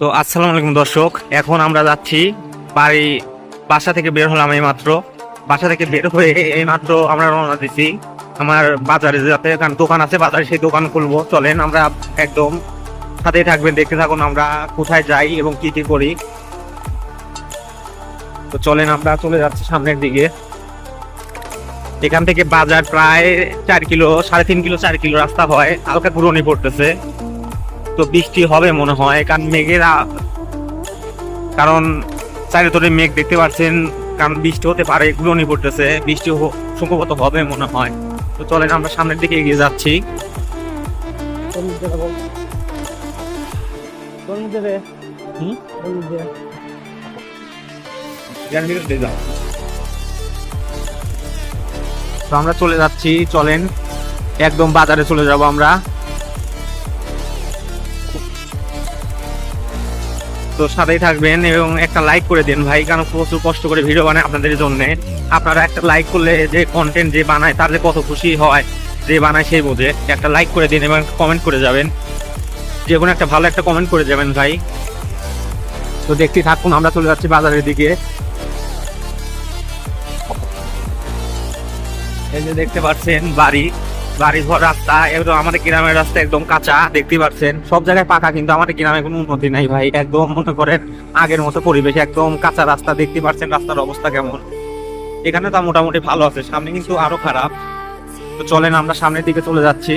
তো আসসালামু আলাইকুম দর্শক, এখন আমরা যাচ্ছি বাড়ি, বাসা থেকে বের হলাম এই মাত্র বাসা থেকে বের হয়ে এই মাত্র আমরা রওনা দিছি আমার বাজারে যাতে দোকান আছে, বাজারে সেই দোকান খুলবো। চলেন আমরা একদম সাথে থাকবেন, দেখতে থাকুন আমরা কোথায় যাই এবং কি কি করি। তো চলেন আমরা চলে যাচ্ছি সামনের দিকে। এখান থেকে বাজার প্রায় চার কিলো, সাড়ে তিন কিলো, চার কিলো রাস্তা হয়, হালকা ঘুরনি পড়তেছে। তো বৃষ্টি হবে মনে হয়, কারণ মেঘের কারণ চারি তোরে মেঘ দেখতে পাচ্ছেন, কারণ বৃষ্টি হতে পারে ঘুরনি পড়তেছে, বৃষ্টি সম্ভবত হবে মনে হয়। তো চলেন আমরা সামনের দিকে এগিয়ে যাচ্ছি। তো আমরা চলে যাচ্ছি, চলেন, একদম বাজারে চলে যাব আমরা। তো সাথেই থাকবেন এবং একটা লাইক করে দিন ভাই, কারণ প্রচুর কষ্ট করে ভিডিও বানায় আপনাদের জন্য। আপনারা একটা লাইক করলে যে কন্টেন্ট যে বানায় যে কত খুশি হয়, যে বানায় সেই বোঝে। একটা লাইক করে দিন এবং কমেন্ট করে যাবেন। যে কোনো একটা ভালো একটা কমেন্ট করে যাবেন ভাই। তো দেখতে থাকুন, আমরা চলে যাচ্ছি বাজারের দিকে। এই যে দেখতে পাচ্ছেন বাড়ি। বাড়ি ঘর রাস্তা, একদম আমাদের গ্রামের রাস্তা একদম কাঁচা দেখতে পাচ্ছেন। সব জায়গায় পাকা, কিন্তু আমাদের গ্রামে কোনো উন্নতি নাই ভাই। একদম মনে করেন আগের মতো পরিবেশ, একদম কাঁচা রাস্তা দেখতে পাচ্ছেন রাস্তার অবস্থা কেমন। এখানে তা মোটামুটি ভালো আছে, সামনে কিন্তু আরও খারাপ। তো চলেন আমরা সামনের দিকে চলে যাচ্ছি।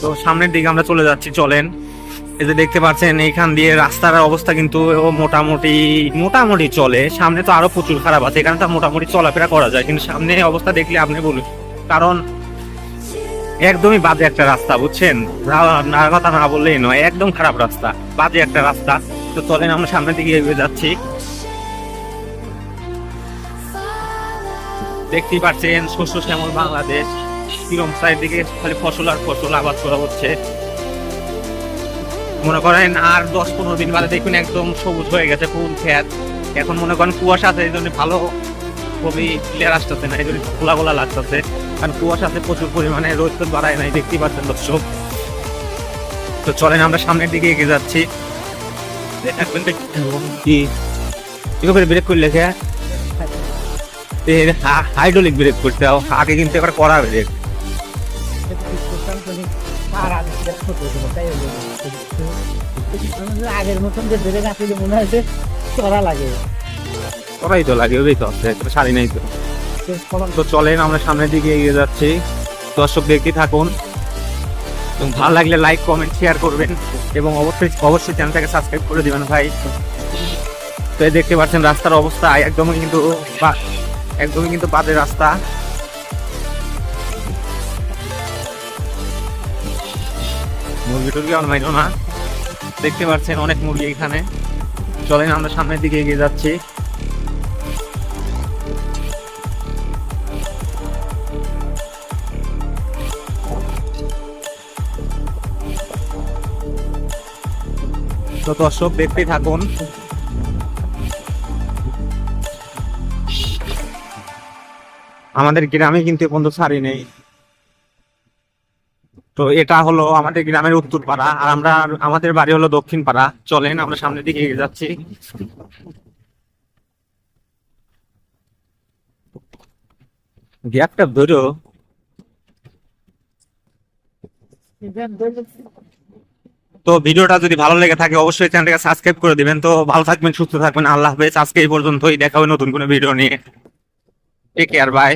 তো সামনের দিকে আমরা চলে যাচ্ছি, চলেন। এই যে দেখতে পাচ্ছেন, এইখান দিয়ে রাস্তার অবস্থা কিন্তু মোটামুটি মোটামুটি চলে। সামনে তো আরও প্রচুর খারাপ আছে, এখানে তো মোটামুটি চলাফেরা করা যায়। কিন্তু সামনে অবস্থা দেখলে আপনি বলুন, কারণ একদমই বাজে একটা রাস্তা, বুঝছেন? না- কথা না বললেই নয়, একদম খারাপ রাস্তা, বাজে একটা রাস্তা। তো চলেন, আমরা সামনের দিকে এগিয়ে যাচ্ছি। দেখতেই পাচ্ছেন, শস্য শ্যামল বাংলাদেশ। কিরম সাইড দিকে খালি ফসল আর ফসল আবাদ করা হচ্ছে। মনে করেন আর দশ পনেরো দিন বাদে দেখুন একদম সবুজ হয়ে গেছে, ফুল খেত। এখন মনে করেন কুয়াশা আছে, এই জন্য ভালো খুবই ক্লিয়ার আসতেছে না, এই জন্য খোলা খোলা লাগতেছে। কারণ কুয়াশা আছে, প্রচুর পরিমাণে রোদ তো বাড়ায় নাই, দেখতেই পাচ্ছেন দর্শক। তো চলেন আমরা সামনের দিকে এগিয়ে যাচ্ছি। ব্রেক করলে হাইড্রোলিক ব্রেক করতে আগে কিন্তু এবার করা ব্রেক আগের লাগে তো তো। আমরা সামনের দিকে এগিয়ে যাচ্ছি। থাকুন। এবং ভালো লাগলে লাইক কমেন্ট শেয়ার করবেন। এবং অবশ্যই অবশ্যই চ্যানেলটাকে সাবস্ক্রাইব করে দিবেন ভাই। তো দেখতে পাচ্ছেন রাস্তার অবস্থা, একদমই কিন্তু একদমই কিন্তু বাজে রাস্তা। মুরগি টুরগি মাইরো না। দেখতে পাচ্ছেন অনেক মুরগি এখানে। চলেন আমরা সামনের দিকে এগিয়ে যাচ্ছি। তো দর্শক দেখতেই থাকুন। আমাদের গ্রামে কিন্তু পর্যন্ত ছাড়ি নেই। তো এটা হলো আমাদের গ্রামের উত্তর পাড়া, আর আমরা আমাদের বাড়ি হলো দক্ষিণ পাড়া। চলেন, আমরা সামনের দিকে এগিয়ে যাচ্ছি। গ্যাপটা ধরো। তো ভিডিওটা যদি ভালো লেগে থাকে, অবশ্যই চ্যানেলটাকে সাবস্ক্রাইব করে দিবেন। তো ভালো থাকবেন, সুস্থ থাকবেন। আল্লাহ হাফেজ। আজকে এই পর্যন্তই। দেখা হবে নতুন কোনো ভিডিও নিয়ে। Take care bye